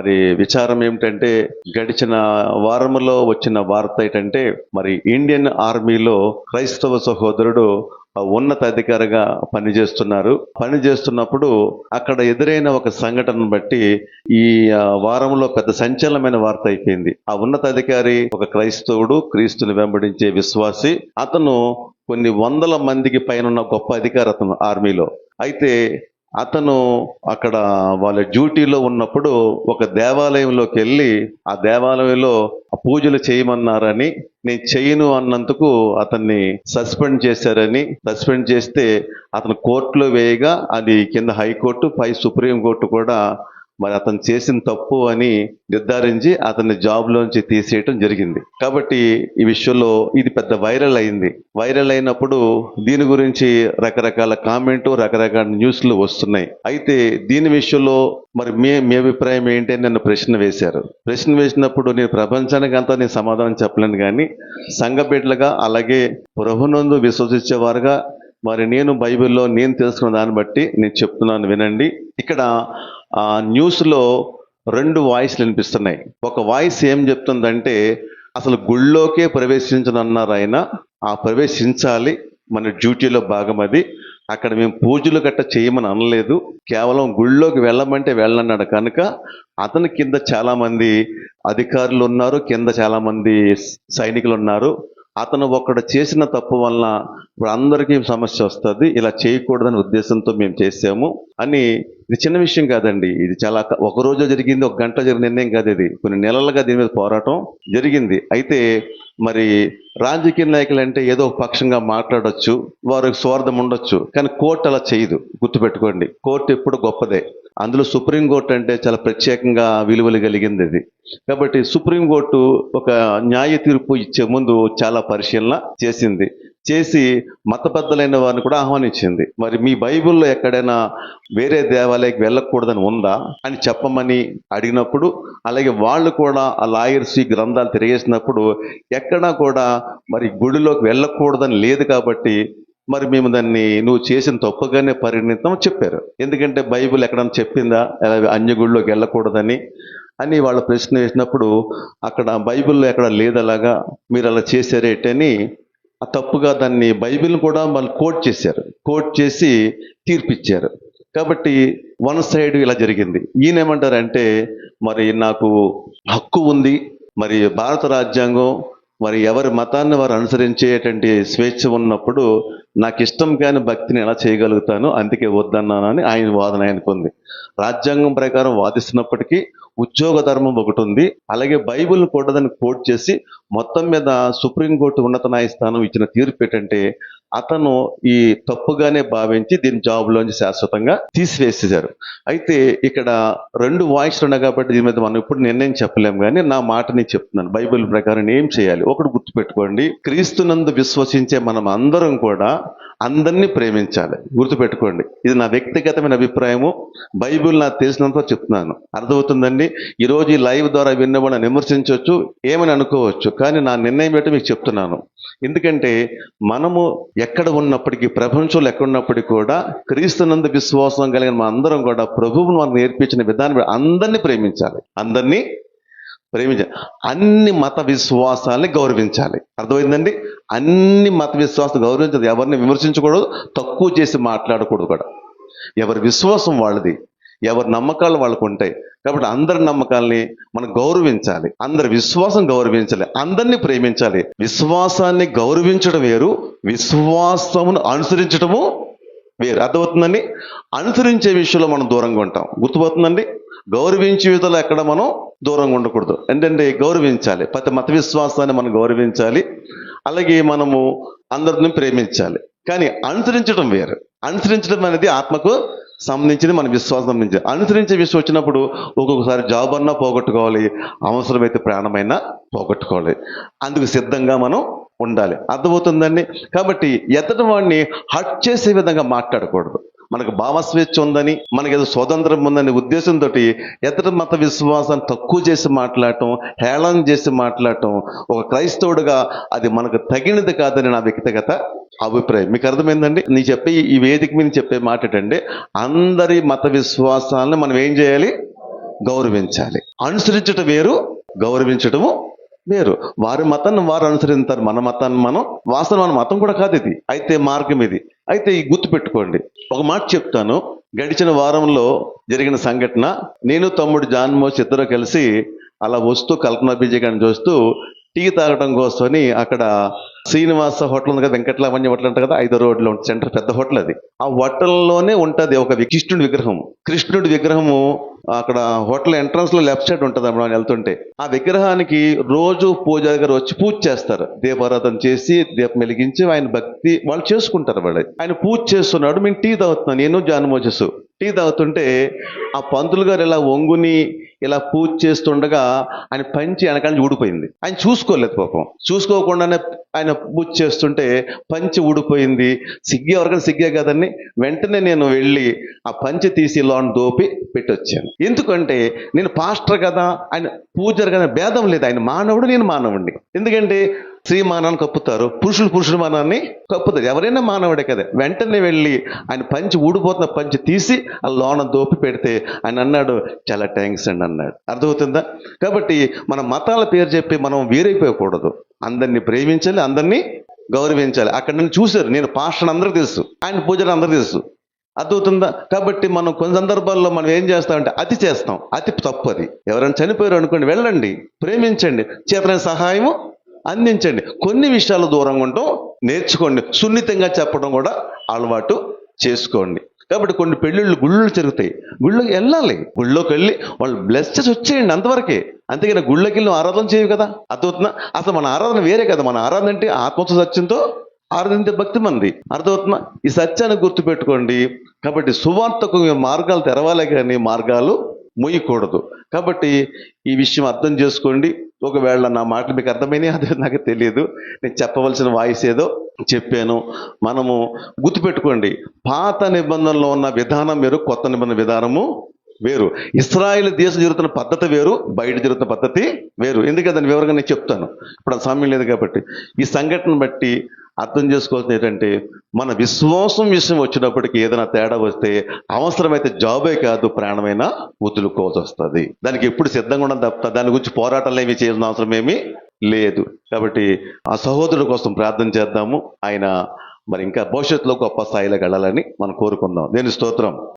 మరి విచారం ఏమిటంటే గడిచిన వారములో వచ్చిన వార్త ఏంటంటే మరి ఇండియన్ ఆర్మీలో క్రైస్తవ సహోదరుడు ఉన్నతాధికారిగా ఉన్నత అధికారిగా పనిచేస్తున్నారు. పని చేస్తున్నప్పుడు అక్కడ ఎదురైన ఒక సంఘటనను బట్టి ఈ వారంలో పెద్ద సంచలనమైన వార్త అయిపోయింది. ఆ ఉన్నతాధికారి ఒక క్రైస్తవుడు క్రీస్తుని వెంబడించే విశ్వాసి అతను కొన్ని వందల మందికి పైన ఉన్న గొప్ప అధికారి అతను ఆర్మీలో. అయితే అతను అక్కడ వాళ్ళ డ్యూటీలో ఉన్నప్పుడు ఒక దేవాలయంలోకి వెళ్ళి ఆ దేవాలయంలో పూజలు చేయమన్నారని నేను చేయను అన్నందుకు అతన్ని సస్పెండ్ చేశారని సస్పెండ్ చేస్తే అతను కోర్టులో వేయగా అది కింద హైకోర్టు పై సుప్రీం కోర్టు కూడా మరి అతను చేసిన తప్పు అని నిర్ధారించి అతన్ని జాబ్లోంచి తీసేయటం జరిగింది. కాబట్టి ఈ విషయంలో ఇది పెద్ద వైరల్ అయింది. వైరల్ అయినప్పుడు దీని గురించి రకరకాల కామెంట్ రకరకాల న్యూస్లు వస్తున్నాయి. అయితే దీని విషయంలో మరి మీ మీ అభిప్రాయం ఏంటి అని నన్ను ప్రశ్న వేశారు. ప్రశ్న వేసినప్పుడు నేను ప్రపంచానికి అంతా నేను సమాధానం చెప్పలేను కానీ సంఘ బిడ్డలుగా అలాగే ప్రభునందు విశ్వసించేవారుగా మరి నేను బైబిల్లో నేను తెలుసుకున్న దాన్ని బట్టి నేను చెప్తున్నాను వినండి. ఇక్కడ ఆ న్యూస్లో రెండు వాయిస్లు వినిపిస్తున్నాయి. ఒక వాయిస్ ఏం చెప్తుందంటే అసలు గుళ్ళోకే ప్రవేశించనన్నారు ఆయన ఆ ప్రవేశించాలి మన డ్యూటీలో భాగం అది అక్కడ మేము పూజలు గట్ట చేయమని అనలేదు కేవలం గుళ్ళోకి వెళ్ళమంటే వెళ్ళన్నాడు కనుక అతని కింద చాలామంది అధికారులు ఉన్నారు కింద చాలామంది సైనికులు ఉన్నారు అతను ఒకడు చేసిన తప్పు వలన ఇప్పుడు అందరికీ సమస్య వస్తుంది ఇలా చేయకూడదనే ఉద్దేశంతో మేము చేసాము అని ఇది చిన్న విషయం కాదండి. ఇది చాలా ఒక రోజు జరిగింది ఒక గంట జరిగిన నిర్ణయం కాదు ఇది. కొన్ని నెలలుగా దీని మీద పోరాటం జరిగింది. అయితే మరి రాజకీయ నాయకులు అంటే ఏదో ఒక పక్షంగా మాట్లాడొచ్చు వారికి స్వార్థం ఉండొచ్చు కానీ కోర్టు అలా చేయదు. గుర్తుపెట్టుకోండి. కోర్టు ఎప్పుడు గొప్పదే. అందులో సుప్రీంకోర్టు అంటే చాలా ప్రత్యేకంగా విలువలు కలిగింది ఇది కాబట్టి సుప్రీంకోర్టు ఒక న్యాయ తీర్పు ఇచ్చే ముందు చాలా పరిశీలన చేసింది. చేసి మతబద్ధలైన వారిని కూడా ఆహ్వానించింది. మరి మీ బైబిల్లో ఎక్కడైనా వేరే దేవాలయకి వెళ్ళకూడదని ఉందా? అని చెప్పమని అడిగినప్పుడు అలాగే వాళ్ళు కూడా ఆ లాయర్స్ ఈ గ్రంథాలు తిరిగేసినప్పుడు ఎక్కడా కూడా మరి గుడిలోకి వెళ్ళకూడదని లేదు కాబట్టి మరి మేము దాన్ని నువ్వు చేసిన తప్పుగానే పరిగణితం చెప్పారు. ఎందుకంటే బైబిల్ ఎక్కడన్నా చెప్పిందా? అలా అన్య గుడిలోకి వెళ్ళకూడదని అని వాళ్ళ ప్రశ్న వేసినప్పుడు అక్కడ బైబిల్లో ఎక్కడ లేదలాగా మీరు అలా చేశారేటని తప్పుగా దాన్ని బైబిల్ కూడా వాళ్ళు కోట్ చేశారు. కోట్ చేసి తీర్పిచ్చారు. కాబట్టి వన్ సైడ్ ఇలా జరిగింది. ఈయన ఏమంటారంటే మరి నాకు హక్కు ఉంది. మరి భారత రాజ్యాంగం మరి ఎవరి మతాన్ని వారు అనుసరించేటువంటి స్వేచ్ఛ ఉన్నప్పుడు నాకు ఇష్టం కాని భక్తిని ఎలా చేయగలుగుతాను? అందుకే వద్దన్నానని ఆయన వాదన ఆయనకుంది. రాజ్యాంగం ప్రకారం వాదిస్తున్నప్పటికీ ఉద్యోగ ధర్మం ఒకటి ఉంది అలాగే బైబిల్ కూడా దాన్ని కోట్ చేసి మొత్తం మీద సుప్రీంకోర్టు ఉన్నత న్యాయస్థానం ఇచ్చిన తీర్పు ఏంటంటే అతను ఈ తప్పుగానే భావించి దీని జాబ్లోంచి శాశ్వతంగా తీసివేసేశారు. అయితే ఇక్కడ రెండు వాయిస్లు ఉన్నాయి కాబట్టి దీని మీద మనం ఇప్పుడు నిర్ణయం చెప్పలేం కానీ నా మాట నేను చెప్తున్నాను. బైబిల్ ప్రకారం ఏం చేయాలి? ఒకటి గుర్తుపెట్టుకోండి. క్రీస్తునందు విశ్వసించే మనం అందరం కూడా అందరినీ ప్రేమించాలి. గుర్తుపెట్టుకోండి. ఇది నా వ్యక్తిగతమైన అభిప్రాయము. బైబిల్ నాకు తెలిసినంత చెప్తున్నాను. అర్థమవుతుందండి? ఈరోజు ఈ లైవ్ ద్వారా విన్నవాళ్ళని విమర్శించవచ్చు ఏమని అనుకోవచ్చు కానీ నా నిర్ణయం ఏంటో మీకు చెప్తున్నాను. ఎందుకంటే మనము ఎక్కడ ఉన్నప్పటికీ ప్రపంచంలో ఎక్కడ ఉన్నప్పటికీ కూడా క్రీస్తునందు విశ్వాసం కలిగిన మా అందరం కూడా ప్రభువును మనకు నేర్పించిన విధానం అందరినీ ప్రేమించాలి. అందరినీ ప్రేమించాలి అన్ని మత విశ్వాసాలని గౌరవించాలి. అర్థమైందండి? అన్ని మత విశ్వాసాలు గౌరవించదు. ఎవరిని విమర్శించకూడదు తక్కువ చేసి మాట్లాడకూడదు కూడా. ఎవరి విశ్వాసం వాళ్ళది. ఎవరి నమ్మకాలు వాళ్ళకు ఉంటాయి. కాబట్టి అందరి నమ్మకాల్ని మనం గౌరవించాలి. అందరి విశ్వాసం గౌరవించాలి. అందరినీ ప్రేమించాలి. విశ్వాసాన్ని గౌరవించడం వేరు. విశ్వాసమును అనుసరించడము వేరు. అర్థమవుతుందండి? అనుసరించే విషయంలో మనం దూరంగా ఉంటాం. గుర్తుపోతుందండి? గౌరవించే విధంలో ఎక్కడ మనం దూరంగా ఉండకూడదు. ఏంటంటే గౌరవించాలి. ప్రతి మత విశ్వాసాన్ని మనం గౌరవించాలి. అలాగే మనము అందరిని ప్రేమించాలి. కానీ అనుసరించడం వేరు. అనుసరించడం అనేది ఆత్మకు సంబంధించింది మన విశ్వాసం సంబంధించింది అనుసరించే విషయం వచ్చినప్పుడు ఒక్కొక్కసారి జాబ్ అన్నా పోగొట్టుకోవాలి అవసరమైతే ప్రాణమైనా పోగొట్టుకోవాలి. అందుకు సిద్ధంగా మనం ఉండాలి. అర్థమవుతుందండి? కాబట్టి ఎత్తటి వాడిని హట్ చేసే విధంగా మాట్లాడకూడదు. మనకు భావస్వేచ్ఛ ఉందని మనకి ఏదో స్వతంత్రం ఉందనే ఉద్దేశంతో ఇతర మత విశ్వాసాన్ని తక్కువ చేసి మాట్లాడటం హేళన చేసి మాట్లాడటం ఒక క్రైస్తవుడుగా అది మనకు తగినది కాదని నా వ్యక్తిగత అభిప్రాయం. మీకు అర్థమైందండి? నీ చెప్పే ఈ వేదిక మీద చెప్పే మాట ఏంటంటే అందరి మత విశ్వాసాలను మనం ఏం చేయాలి? గౌరవించాలి. అనుసరించటం వేరు గౌరవించటము వేరు. వారి మతాన్ని వారు అనుసరిస్తారు మన మతాన్ని మనం వాస్తవం మన మతం కూడా కాదు ఇది. అయితే మార్గం ఇది. అయితే ఈ గుర్తు పెట్టుకోండి. ఒక మాట చెప్తాను. గడిచిన వారంలో జరిగిన సంఘటన నేను తమ్ముడు జాన్ మోస్ ఇద్దరు కలిసి అలా వస్తూ కల్పన బీజీ గారిని చూస్తూ టీ తాగడం కోసమని అక్కడ శ్రీనివాస హోటల్ ఉంది కదా వెంకటలావణ్య హోటల్ అంటారు కదా ఐదో రోడ్లో ఉంటుంది సెంటర్ పెద్ద హోటల్ అది. ఆ హోటల్లోనే ఉంటుంది ఒక వి- కృష్ణుడి విగ్రహం. కృష్ణుడి విగ్రహము అక్కడ హోటల్ ఎంట్రన్స్లో లెఫ్ట్ సైడ్ ఉంటుంది మనం వెళ్తుంటే. ఆ విగ్రహానికి రోజు పూజారి గారు వచ్చి పూజ చేస్తారు. దీపారాధన చేసి దీపం వెలిగించి ఆయన భక్తి వాళ్ళు చేసుకుంటారు వాళ్ళు. ఆయన పూజ చేస్తున్నాడు మేము టీ తాగుతున్నాను నేను జాన్ టీ తాగుతుంటే ఆ పంతులు గారు ఇలా ఒంగుని ఇలా పూజ చేస్తుండగా ఆయన పంచి వెనకాల ఊడిపోయింది. ఆయన చూసుకోలేదు పాపం. చూసుకోకుండానే ఆయన పూజ చేస్తుంటే పంచి ఊడిపోయింది. సిగ్గి ఎవరికైనా సిగ్గే కదండి? వెంటనే నేను వెళ్ళి ఆ పంచి తీసి లోన్ దోపి పెట్టొచ్చాను. ఎందుకంటే నేను పాస్టర్ కదా ఆయన పూజర్ కదా భేదం లేదు. ఆయన మానవుడు నేను మానవుడిని ఎందుకంటే స్త్రీ మానాన్ని కప్పుతారు. పురుషులు పురుషుల మానాన్ని కప్పుతారు. ఎవరైనా మానవుడే కదా. వెంటనే వెళ్ళి ఆయన పంచి ఊడిపోతున్న పంచి తీసి ఆ లోన దోపి పెడితే ఆయన అన్నాడు చాలా థ్యాంక్స్ అండి అన్నాడు. అర్థమవుతుందా? కాబట్టి మన మతాల పేరు చెప్పి మనం వేరైపోయకూడదు. అందరినీ ప్రేమించాలి అందరినీ గౌరవించాలి. అక్కడ నన్ను చూశారు. నేను పాస్టర్ అందరూ తెలుసు. ఆయన పూజలు అందరూ తెలుసు. అర్థమవుతుందా? కాబట్టి మనం కొన్ని సందర్భాల్లో మనం ఏం చేస్తామంటే అతి చేస్తాం. అతి తప్పు అది. ఎవరైనా చనిపోయారు అనుకోండి వెళ్ళండి. ప్రేమించండి. చేతనైన సహాయము అందించండి. కొన్ని విషయాలు దూరంగా ఉండటం నేర్చుకోండి. సున్నితంగా చెప్పడం కూడా అలవాటు చేసుకోండి. కాబట్టి కొన్ని పెళ్ళిళ్ళు గుళ్ళు జరుగుతాయి. గుళ్ళకి వెళ్ళాలి. గుళ్ళోకి వెళ్ళి వాళ్ళు బ్లెస్ చేసి వచ్చేయండి అంతవరకే. అంతేగాని గుళ్ళకి వెళ్ళి ఆరాధన చేయవు కదా. అర్థమవుతుందా? అసలు మన ఆరాధన వేరే కదా. మన ఆరాధన అంటే ఆత్మతో సత్యంతో ఆరాధించే భక్తి మంది అర్థమవుతుందా? ఈ సత్యాన్ని గుర్తుపెట్టుకోండి. కాబట్టి సువార్తకు మార్గాలు తెరవాలి కానీ మార్గాలు ముయ్యకూడదు. కాబట్టి ఈ విషయం అర్థం చేసుకోండి. ఒకవేళ నా మాటలు మీకు అర్థమైనాయి అది నాకు తెలియదు. నేను చెప్పవలసిన వాయిస్ ఏదో చెప్పాను. మనము గుర్తుపెట్టుకోండి. పాత నిబంధనలో ఉన్న విధానం వేరు కొత్త నిబంధన విధానము వేరు. ఇస్రాయేల్ దేశం జరుగుతున్న పద్ధతి వేరు బయట జరుగుతున్న పద్ధతి వేరు. ఎందుకంటే దాని వివరంగా నేను చెప్తాను. ఇప్పుడు ఆ సమయం లేదు కాబట్టి. ఈ సంఘటన బట్టి అర్థం చేసుకోవాల్సింది ఏంటంటే మన విశ్వాసం విషయం వచ్చినప్పటికీ ఏదైనా తేడా వస్తే అవసరమైతే జాబే కాదు ప్రాణమైనా వదులుకోవాల్సి వస్తుంది. దానికి ఎప్పుడు సిద్ధంగా ఉండడం తప్ప దాని గురించి పోరాటాలు ఏమి చేయాల్సిన అవసరం ఏమీ లేదు. కాబట్టి ఆ సహోదరుడు కోసం ప్రార్థన చేద్దాము. ఆయన మరి ఇంకా భవిష్యత్తులో గొప్ప స్థాయిలోకి వెళ్ళాలని మనం కోరుకుందాం. దేని స్తోత్రం.